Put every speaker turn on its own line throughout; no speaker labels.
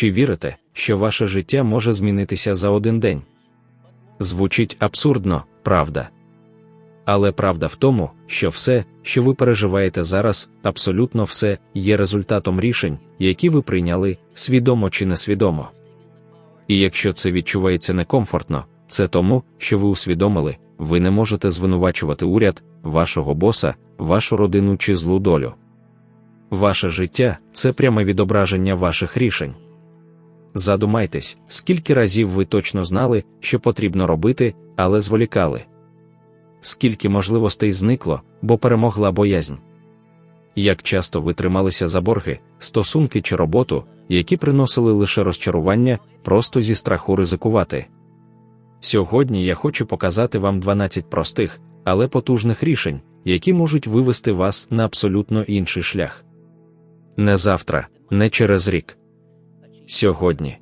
Чи вірите, що ваше життя може змінитися за один день? Звучить абсурдно, правда. Але правда в тому, що все, що ви переживаєте зараз, абсолютно все, є результатом рішень, які ви прийняли, свідомо чи несвідомо. І якщо це відчувається некомфортно, це тому, що ви усвідомили, ви не можете звинувачувати уряд, вашого боса, вашу родину чи злу долю. Ваше життя це пряме відображення ваших рішень. Задумайтесь, скільки разів ви точно знали, що потрібно робити, але зволікали. Скільки можливостей зникло, бо перемогла боязнь. Як часто ви трималися за борги, стосунки чи роботу, які приносили лише розчарування, просто зі страху ризикувати. Сьогодні я хочу показати вам 12 простих, але потужних рішень, які можуть вивести вас на абсолютно інший шлях. Не завтра, не через рік. Сьогодні.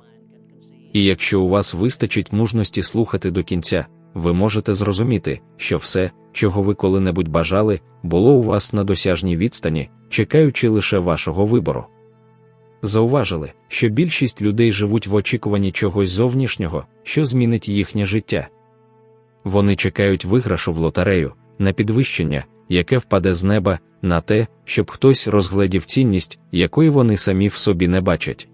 І якщо у вас вистачить мужності слухати до кінця, ви можете зрозуміти, що все, чого ви коли-небудь бажали, було у вас на досяжній відстані, чекаючи лише вашого вибору. Зауважили, що більшість людей живуть в очікуванні чогось зовнішнього, що змінить їхнє життя. Вони чекають виграшу в лотерею, на підвищення, яке впаде з неба, на те, щоб хтось розгледів цінність, якої вони самі в собі не бачать.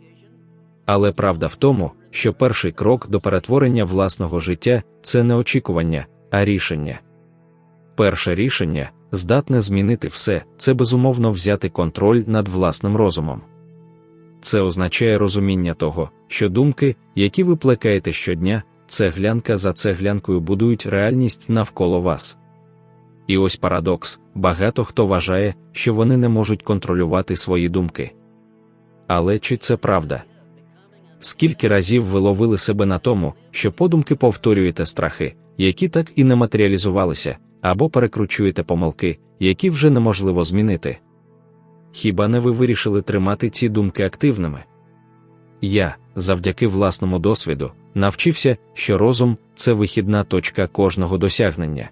Але правда в тому, що перший крок до перетворення власного життя це не очікування, а рішення. Перше рішення здатне змінити все, це безумовно взяти контроль над власним розумом. Це означає розуміння того, що думки, які ви плекаєте щодня, цеглянка за цеглянкою будують реальність навколо вас. І ось парадокс: багато хто вважає, що вони не можуть контролювати свої думки. Але чи це правда? Скільки разів ви ловили себе на тому, що подумки повторюєте страхи, які так і не матеріалізувалися, або перекручуєте помилки, які вже неможливо змінити? Хіба не ви вирішили тримати ці думки активними? Я, завдяки власному досвіду, навчився, що розум це вихідна точка кожного досягнення.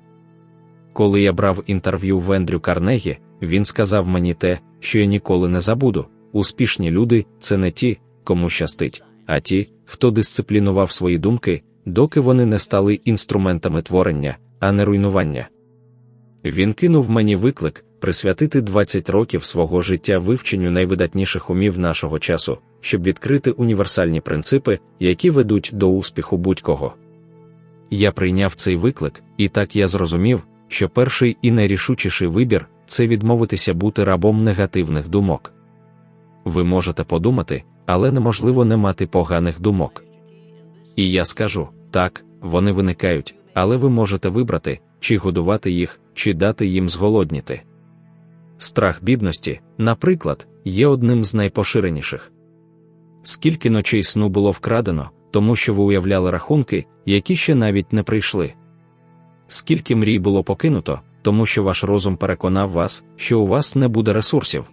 Коли я брав інтерв'ю в Ендрю Карнегі, він сказав мені те, що я ніколи не забуду: успішні люди це не ті, кому щастить, а ті, хто дисциплінував свої думки, доки вони не стали інструментами творення, а не руйнування. Він кинув мені виклик присвятити 20 років свого життя вивченню найвидатніших умів нашого часу, щоб відкрити універсальні принципи, які ведуть до успіху будь-кого. Я прийняв цей виклик, і так я зрозумів, що перший і найрішучіший вибір це відмовитися бути рабом негативних думок. Ви можете подумати, але неможливо не мати поганих думок. І я скажу так, вони виникають, але ви можете вибрати, чи годувати їх, чи дати їм зголодніти. Страх бідності, наприклад, є одним з найпоширеніших. Скільки ночей сну було вкрадено, тому що ви уявляли рахунки, які ще навіть не прийшли. Скільки мрій було покинуто, тому що ваш розум переконав вас, що у вас не буде ресурсів.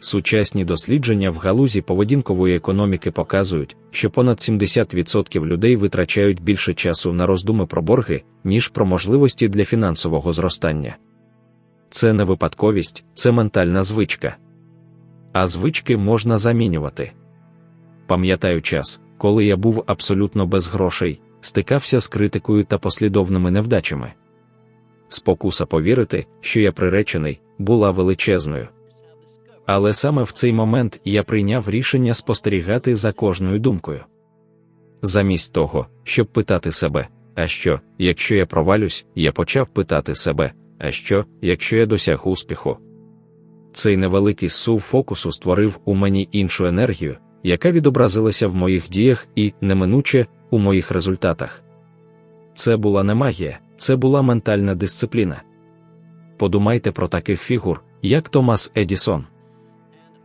Сучасні дослідження в галузі поведінкової економіки показують, що понад 70% людей витрачають більше часу на роздуми про борги, ніж про можливості для фінансового зростання. Це не випадковість, це ментальна звичка. А звички можна замінювати. Пам'ятаю час, коли я був абсолютно без грошей, стикався з критикою та послідовними невдачами. Спокуса повірити, що я приречений, була величезною. Але саме в цей момент я прийняв рішення спостерігати за кожною думкою. Замість того, щоб питати себе, а що, якщо я провалюсь, я почав питати себе, а що, якщо я досяг успіху. Цей невеликий сув фокусу створив у мені іншу енергію, яка відобразилася в моїх діях і, неминуче, у моїх результатах. Це була не магія, це була ментальна дисципліна. Подумайте про таких фігур, як Томас Едісон.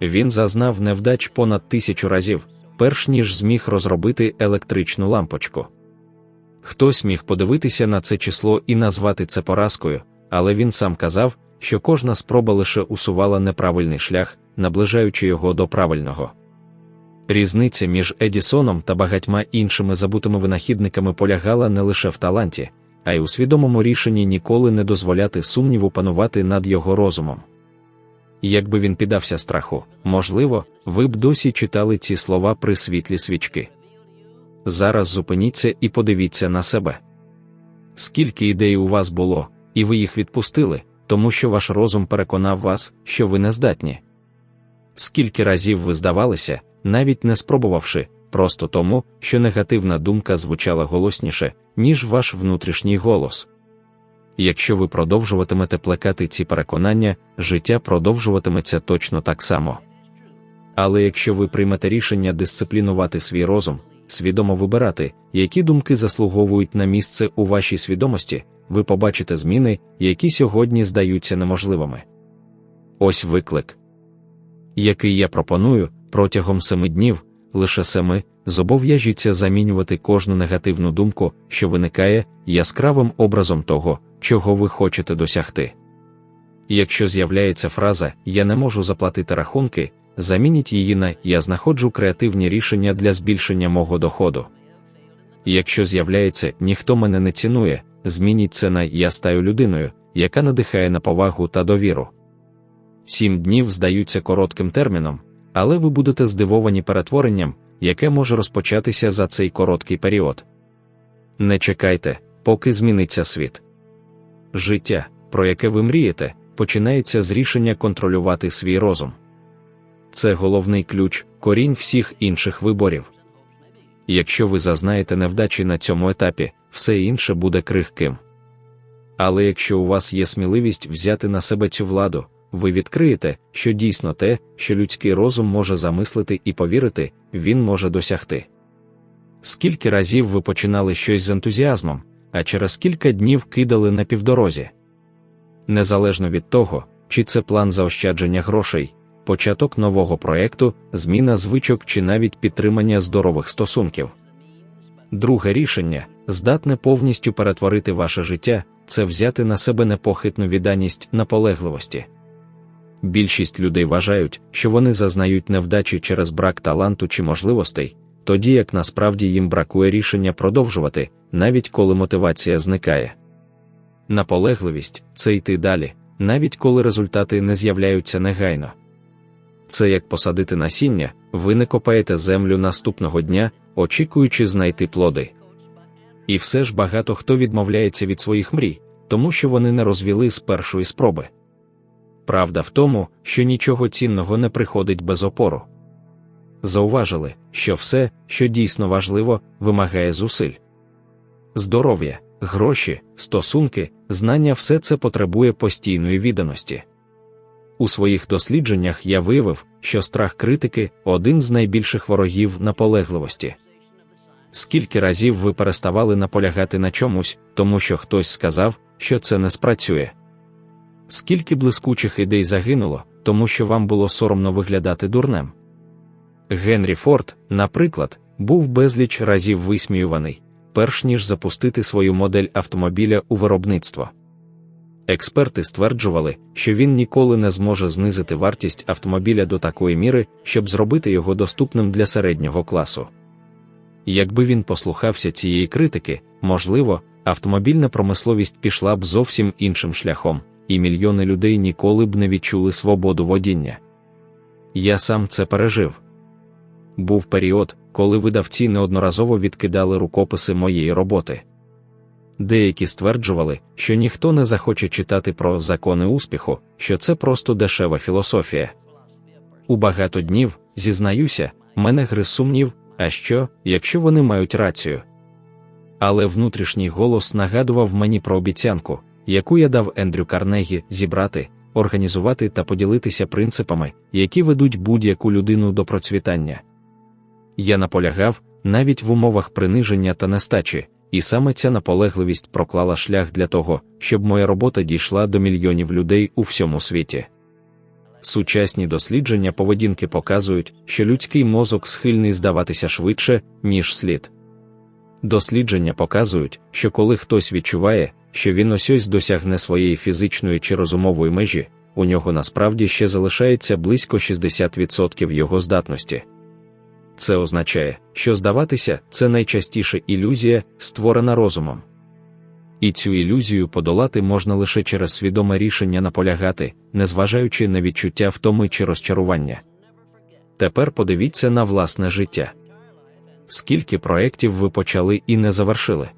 Він зазнав невдач понад тисячу разів, перш ніж зміг розробити електричну лампочку. Хтось міг подивитися на це число і назвати це поразкою, але він сам казав, що кожна спроба лише усувала неправильний шлях, наближаючи його до правильного. Різниця між Едісоном та багатьма іншими забутими винахідниками полягала не лише в таланті, а й у свідомому рішенні ніколи не дозволяти сумніву панувати над його розумом. Якби він піддався страху, можливо, ви б досі читали ці слова при світлі свічки. Зараз зупиніться і подивіться на себе. Скільки ідей у вас було, і ви їх відпустили, тому що ваш розум переконав вас, що ви не здатні. Скільки разів ви здавалися, навіть не спробувавши, просто тому, що негативна думка звучала голосніше, ніж ваш внутрішній голос. Якщо ви продовжуватимете плекати ці переконання, життя продовжуватиметься точно так само. Але якщо ви приймете рішення дисциплінувати свій розум, свідомо вибирати, які думки заслуговують на місце у вашій свідомості, ви побачите зміни, які сьогодні здаються неможливими. Ось виклик, який я пропоную протягом семи днів, лише семи, зобов'яжіться замінювати кожну негативну думку, що виникає яскравим образом того, чого ви хочете досягти. Якщо з'являється фраза Я не можу заплатити рахунки, замініть її на Я знаходжу креативні рішення для збільшення мого доходу. Якщо з'являється ніхто мене не цінує, змініть це на Я стаю людиною, яка надихає на повагу та довіру. Сім днів здаються коротким терміном, але ви будете здивовані перетворенням, яке може розпочатися за цей короткий період. Не чекайте, поки зміниться світ. Життя, про яке ви мрієте, починається з рішення контролювати свій розум. Це головний ключ, корінь всіх інших виборів. Якщо ви зазнаєте невдачі на цьому етапі, все інше буде крихким. Але якщо у вас є сміливість взяти на себе цю владу, ви відкриєте, що дійсно те, що людський розум може замислити і повірити, він може досягти. Скільки разів ви починали щось з ентузіазмом, а через кілька днів кидали на півдорозі? Незалежно від того, чи це план заощадження грошей, початок нового проєкту, зміна звичок чи навіть підтримання здорових стосунків. Друге рішення здатне повністю перетворити ваше життя, це взяти на себе непохитну відданість наполегливості. Більшість людей вважають, що вони зазнають невдачі через брак таланту чи можливостей, тоді як насправді їм бракує рішення продовжувати, навіть коли мотивація зникає. Наполегливість це йти далі, навіть коли результати не з'являються негайно. Це як посадити насіння, ви не копаєте землю наступного дня, очікуючи знайти плоди. І все ж багато хто відмовляється від своїх мрій, тому що вони не розвіли з першої спроби. Правда в тому, що нічого цінного не приходить без опору. Зауважили, що все, що дійсно важливо, вимагає зусиль. Здоров'я, гроші, стосунки, знання все це потребує постійної відданості. У своїх дослідженнях я виявив, що страх критики один з найбільших ворогів наполегливості. Скільки разів ви переставали наполягати на чомусь, тому що хтось сказав, що це не спрацює. Скільки блискучих ідей загинуло, тому що вам було соромно виглядати дурнем. Генрі Форд, наприклад, був безліч разів висміюваний, перш ніж запустити свою модель автомобіля у виробництво. Експерти стверджували, що він ніколи не зможе знизити вартість автомобіля до такої міри, щоб зробити його доступним для середнього класу. Якби він послухався цієї критики, можливо, автомобільна промисловість пішла б зовсім іншим шляхом, і мільйони людей ніколи б не відчули свободу водіння. Я сам це пережив. Був період, коли видавці неодноразово відкидали рукописи моєї роботи. Деякі стверджували, що ніхто не захоче читати про закони успіху, що це просто дешева філософія. У багато днів, зізнаюся, мене гриз сумнів, а що, якщо вони мають рацію. Але внутрішній голос нагадував мені про обіцянку, яку я дав Ендрю Карнегі зібрати, організувати та поділитися принципами, які ведуть будь-яку людину до процвітання. Я наполягав навіть в умовах приниження та нестачі, і саме ця наполегливість проклала шлях для того, щоб моя робота дійшла до мільйонів людей у всьому світі. Сучасні дослідження поведінки показують, що людський мозок схильний здаватися швидше, ніж слід. Дослідження показують, що коли хтось відчуває, що він ось ось досягне своєї фізичної чи розумової межі, у нього насправді ще залишається близько 60% його здатності. Це означає, що здаватися це найчастіше ілюзія, створена розумом. І цю ілюзію подолати можна лише через свідоме рішення наполягати, незважаючи на відчуття втоми чи розчарування. Тепер подивіться на власне життя. Скільки проєктів ви почали і не завершили?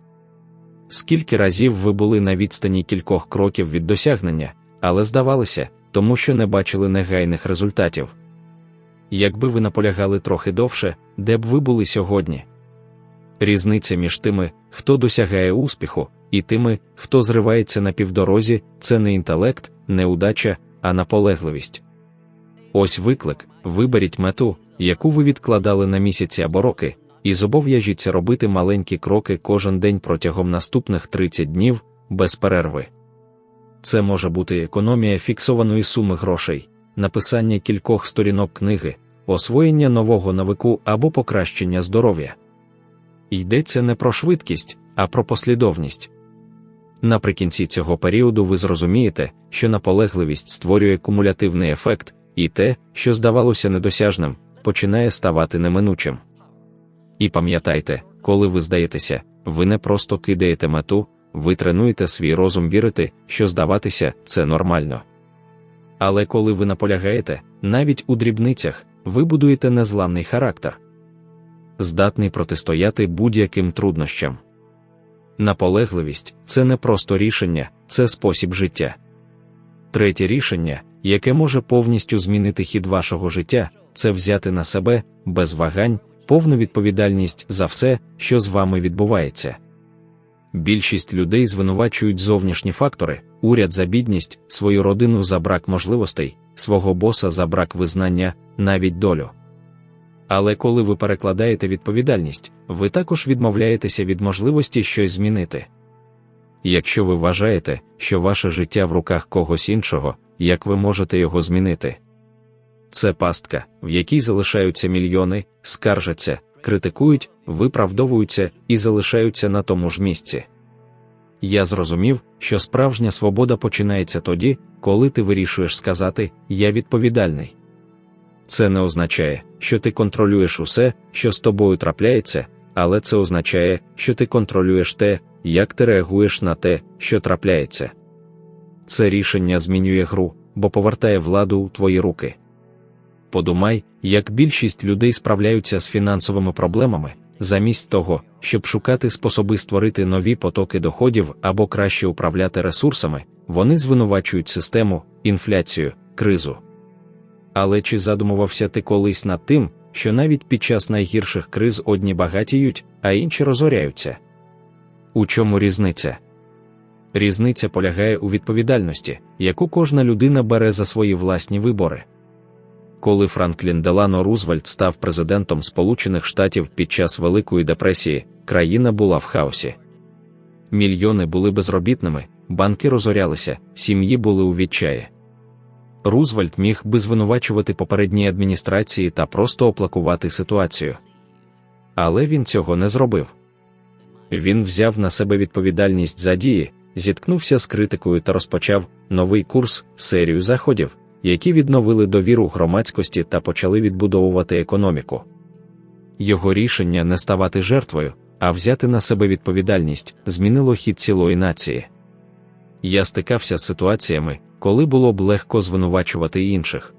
Скільки разів ви були на відстані кількох кроків від досягнення, але здавалося, тому що не бачили негайних результатів. Якби ви наполягали трохи довше, де б ви були сьогодні? Різниця між тими, хто досягає успіху, і тими, хто зривається на півдорозі, це не інтелект, не удача, а наполегливість. Ось виклик: виберіть мету, яку ви відкладали на місяці або роки, і зобов'яжіться робити маленькі кроки кожен день протягом наступних 30 днів без перерви. Це може бути економія фіксованої суми грошей, написання кількох сторінок книги, освоєння нового навику або покращення здоров'я. Йдеться не про швидкість, а про послідовність. Наприкінці цього періоду ви зрозумієте, що наполегливість створює кумулятивний ефект, і те, що здавалося недосяжним, починає ставати неминучим. І пам'ятайте, коли ви здаєтеся, ви не просто кидаєте мету, ви тренуєте свій розум вірити, що здаватися це нормально. Але коли ви наполягаєте, навіть у дрібницях, ви будуєте незламний характер, здатний протистояти будь-яким труднощам. Наполегливість це не просто рішення, це спосіб життя. Третє рішення, яке може повністю змінити хід вашого життя, це взяти на себе, без вагань, повну відповідальність за все, що з вами відбувається. Більшість людей звинувачують зовнішні фактори, уряд за бідність, свою родину за брак можливостей, свого боса за брак визнання, навіть долю. Але коли ви перекладаєте відповідальність, ви також відмовляєтеся від можливості щось змінити. Якщо ви вважаєте, що ваше життя в руках когось іншого, як ви можете його змінити? Це пастка, в якій залишаються мільйони, скаржаться, критикують, виправдовуються і залишаються на тому ж місці. Я зрозумів, що справжня свобода починається тоді, коли ти вирішуєш сказати Я відповідальний. Це не означає, що ти контролюєш усе, що з тобою трапляється, але це означає, що ти контролюєш те, як ти реагуєш на те, що трапляється. Це рішення змінює гру, бо повертає владу у твої руки. Подумай, як більшість людей справляються з фінансовими проблемами, замість того, щоб шукати способи створити нові потоки доходів або краще управляти ресурсами, вони звинувачують систему, інфляцію, кризу. Але чи задумувався ти колись над тим, що навіть під час найгірших криз одні багатіють, а інші розоряються? У чому різниця? Різниця полягає у відповідальності, яку кожна людина бере за свої власні вибори. Коли Франклін Делано Рузвельт став президентом Сполучених Штатів під час Великої депресії, країна була в хаосі. Мільйони були безробітними, банки розорялися, сім'ї були у відчаї. Рузвельт міг би звинувачувати попередні адміністрації та просто оплакувати ситуацію. Але він цього не зробив. Він взяв на себе відповідальність за дії, зіткнувся з критикою та розпочав новий курс, серію заходів, які відновили довіру громадськості та почали відбудовувати економіку. Його рішення не ставати жертвою, а взяти на себе відповідальність змінило хід цілої нації. Я стикався з ситуаціями, коли було б легко звинувачувати інших.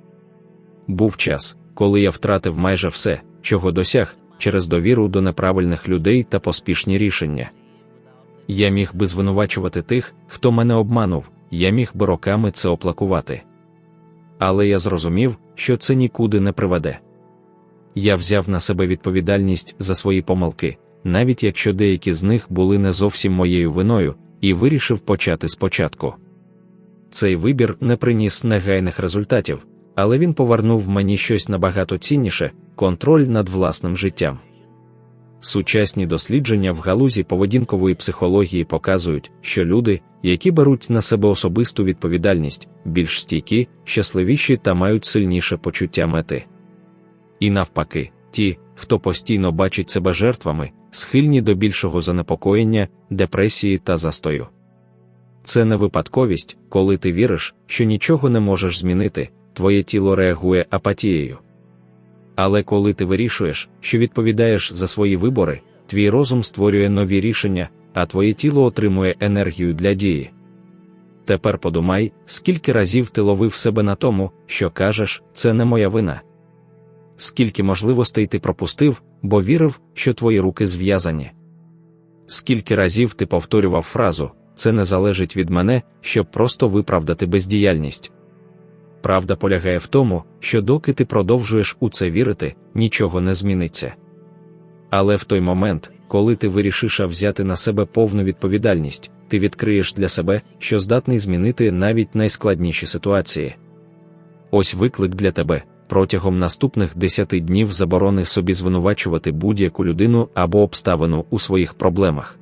Був час, коли я втратив майже все, чого досяг, через довіру до неправильних людей та поспішні рішення. Я міг би звинувачувати тих, хто мене обманув, я міг би роками це оплакувати. Але я зрозумів, що це нікуди не приведе. Я взяв на себе відповідальність за свої помилки, навіть якщо деякі з них були не зовсім моєю виною, і вирішив почати спочатку. Цей вибір не приніс негайних результатів, але він повернув мені щось набагато цінніше контроль над власним життям. Сучасні дослідження в галузі поведінкової психології показують, що люди, які беруть на себе особисту відповідальність, більш стійкі, щасливіші та мають сильніше почуття мети. І навпаки, ті, хто постійно бачить себе жертвами, схильні до більшого занепокоєння, депресії та застою. Це не випадковість, коли ти віриш, що нічого не можеш змінити, твоє тіло реагує апатією. Але коли ти вирішуєш, що відповідаєш за свої вибори, твій розум створює нові рішення, а твоє тіло отримує енергію для дії. Тепер подумай, скільки разів ти ловив себе на тому, що кажеш, це не моя вина. Скільки можливостей ти пропустив, бо вірив, що твої руки зв'язані. Скільки разів ти повторював фразу це не залежить від мене, щоб просто виправдати бездіяльність. Правда полягає в тому, що доки ти продовжуєш у це вірити, нічого не зміниться. Але в той момент, коли ти вирішиш взяти на себе повну відповідальність, ти відкриєш для себе, що здатний змінити навіть найскладніші ситуації. Ось виклик для тебе протягом наступних 10 днів заборони собі звинувачувати будь-яку людину або обставину у своїх проблемах.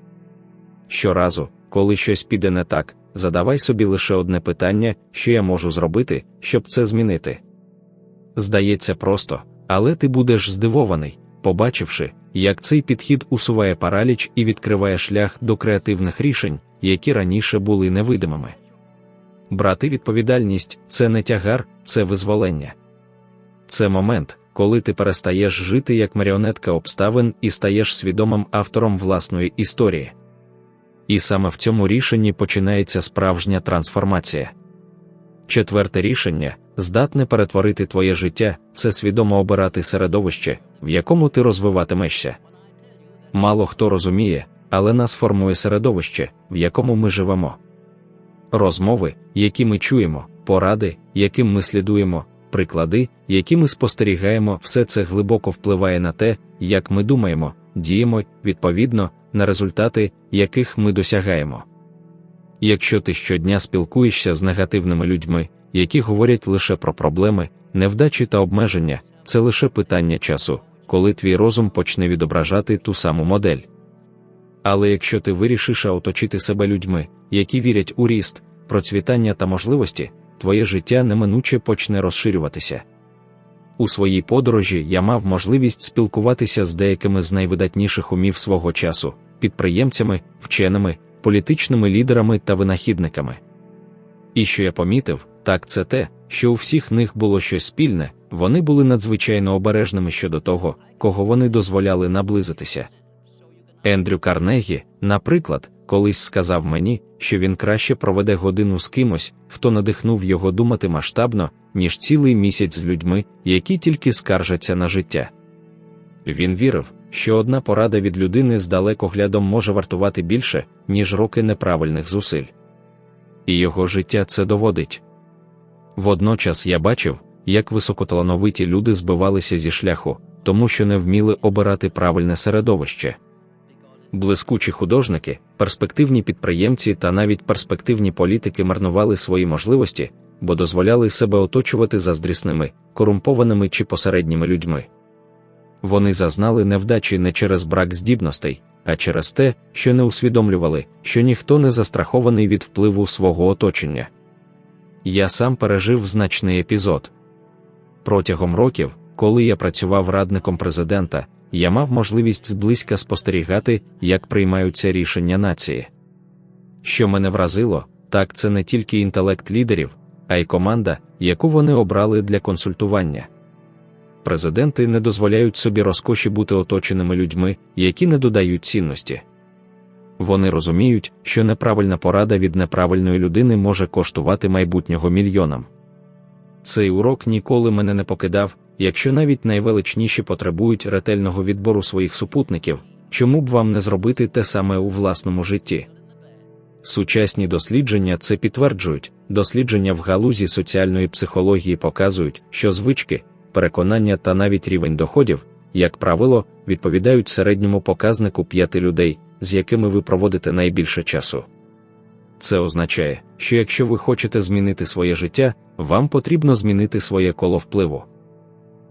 Щоразу, коли щось піде не так, задавай собі лише одне питання, що я можу зробити, щоб це змінити. Здається просто, але ти будеш здивований, побачивши, як цей підхід усуває параліч і відкриває шлях до креативних рішень, які раніше були невидимими. Брати відповідальність це не тягар, це визволення. Це момент, коли ти перестаєш жити як маріонетка обставин і стаєш свідомим автором власної історії. І саме в цьому рішенні починається справжня трансформація. Четверте рішення здатне перетворити твоє життя це свідомо обирати середовище, в якому ти розвиватимешся. Мало хто розуміє, але нас формує середовище, в якому ми живемо. Розмови, які ми чуємо, поради, яким ми слідуємо, приклади, які ми спостерігаємо, все це глибоко впливає на те, як ми думаємо, діємо, відповідно, на результати, яких ми досягаємо. Якщо ти щодня спілкуєшся з негативними людьми, які говорять лише про проблеми, невдачі та обмеження, це лише питання часу, коли твій розум почне відображати ту саму модель. Але якщо ти вирішиш оточити себе людьми, які вірять у ріст, процвітання та можливості, твоє життя неминуче почне розширюватися. У своїй подорожі я мав можливість спілкуватися з деякими з найвидатніших умів свого часу, підприємцями, вченими, політичними лідерами та винахідниками. І що я помітив, так це те, що у всіх них було щось спільне, вони були надзвичайно обережними щодо того, кого вони дозволяли наблизитися. Ендрю Карнегі, наприклад, колись сказав мені, що він краще проведе годину з кимось, хто надихнув його думати масштабно, ніж цілий місяць з людьми, які тільки скаржаться на життя. Він вірив, що одна порада від людини з далекоглядом може вартувати більше, ніж роки неправильних зусиль. І його життя це доводить. Водночас я бачив, як високоталановиті люди збивалися зі шляху, тому що не вміли обирати правильне середовище. Блискучі художники, перспективні підприємці та навіть перспективні політики марнували свої можливості, бо дозволяли себе оточувати заздрісними, корумпованими чи посередніми людьми. Вони зазнали невдачі не через брак здібностей, а через те, що не усвідомлювали, що ніхто не застрахований від впливу свого оточення. Я сам пережив значний епізод. Протягом років, коли я працював радником президента, я мав можливість зблизька спостерігати, як приймаються рішення нації. Що мене вразило, так це не тільки інтелект лідерів, а й команда, яку вони обрали для консультування. Президенти не дозволяють собі розкоші бути оточеними людьми, які не додають цінності. Вони розуміють, що неправильна порада від неправильної людини може коштувати майбутнього мільйонам. Цей урок ніколи мене не покидав, якщо навіть найвеличніші потребують ретельного відбору своїх супутників, чому б вам не зробити те саме у власному житті? Сучасні дослідження це підтверджують, дослідження в галузі соціальної психології показують, що звички, переконання та навіть рівень доходів, як правило, відповідають середньому показнику п'яти людей, з якими ви проводите найбільше часу. Це означає, що якщо ви хочете змінити своє життя, вам потрібно змінити своє коло впливу.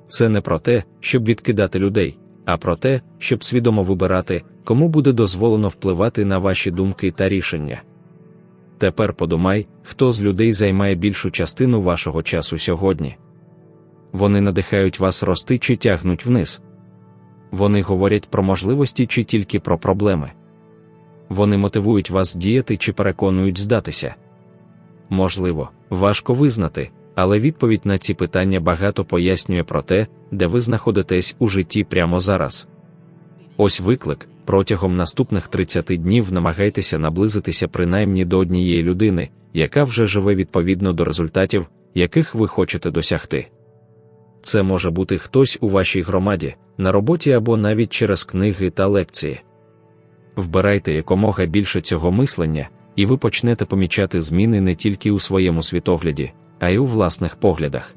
Це не про те, щоб відкидати людей, а про те, щоб свідомо вибирати, кому буде дозволено впливати на ваші думки та рішення. Тепер подумай, хто з людей займає більшу частину вашого часу сьогодні. Вони надихають вас рости чи тягнуть вниз. Вони говорять про можливості чи тільки про проблеми. Вони мотивують вас діяти чи переконують здатися. Можливо, важко визнати, але відповідь на ці питання багато пояснює про те, де ви знаходитесь у житті прямо зараз. Ось виклик. Протягом наступних 30 днів намагайтеся наблизитися принаймні до однієї людини, яка вже живе відповідно до результатів, яких ви хочете досягти. Це може бути хтось у вашій громаді, на роботі або навіть через книги та лекції. Вбирайте якомога більше цього мислення, і ви почнете помічати зміни не тільки у своєму світогляді, а й у власних поглядах.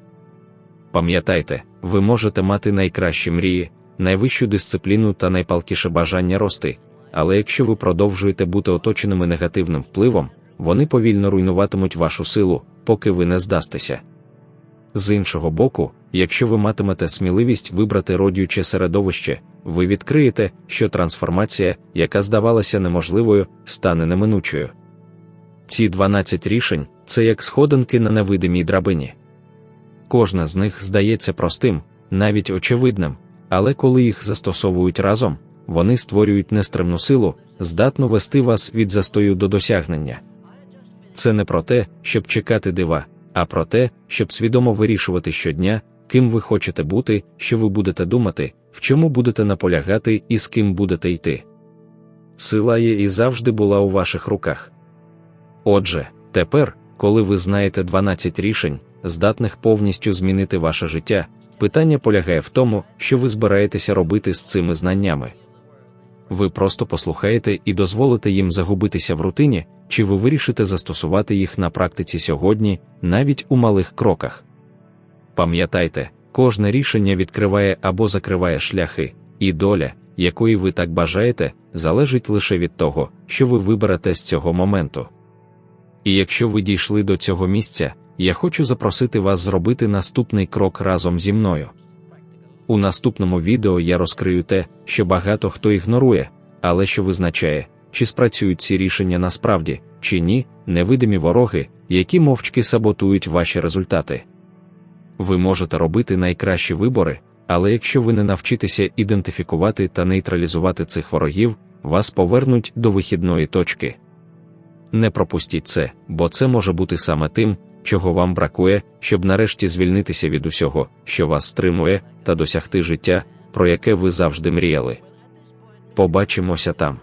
Пам'ятайте, ви можете мати найкращі мрії, найвищу дисципліну та найпалкіше бажання рости, але якщо ви продовжуєте бути оточеними негативним впливом, вони повільно руйнуватимуть вашу силу, поки ви не здастеся. З іншого боку, якщо ви матимете сміливість вибрати родюче середовище, ви відкриєте, що трансформація, яка здавалася неможливою, стане неминучою. Ці 12 рішень це як сходинки на невидимій драбині. Кожна з них здається простим, навіть очевидним, але коли їх застосовують разом, вони створюють нестримну силу, здатну вести вас від застою до досягнення. Це не про те, щоб чекати дива, а про те, щоб свідомо вирішувати щодня, ким ви хочете бути, що ви будете думати, в чому будете наполягати і з ким будете йти. Сила є і завжди була у ваших руках. Отже, тепер, коли ви знаєте 12 рішень, здатних повністю змінити ваше життя, питання полягає в тому, що ви збираєтеся робити з цими знаннями. Ви просто послухаєте і дозволите їм загубитися в рутині, чи ви вирішите застосувати їх на практиці сьогодні, навіть у малих кроках. Пам'ятайте, кожне рішення відкриває або закриває шляхи, і доля, якої ви так бажаєте, залежить лише від того, що ви виберете з цього моменту. І якщо ви дійшли до цього місця, я хочу запросити вас зробити наступний крок разом зі мною. У наступному відео я розкрию те, що багато хто ігнорує, але що визначає, чи спрацюють ці рішення насправді, чи ні, невидимі вороги, які мовчки саботують ваші результати. Ви можете робити найкращі вибори, але якщо ви не навчитеся ідентифікувати та нейтралізувати цих ворогів, вас повернуть до вихідної точки. Не пропустіть це, бо це може бути саме тим, чого вам бракує, щоб нарешті звільнитися від усього, що вас стримує, та досягти життя, про яке ви завжди мріяли. Побачимося там.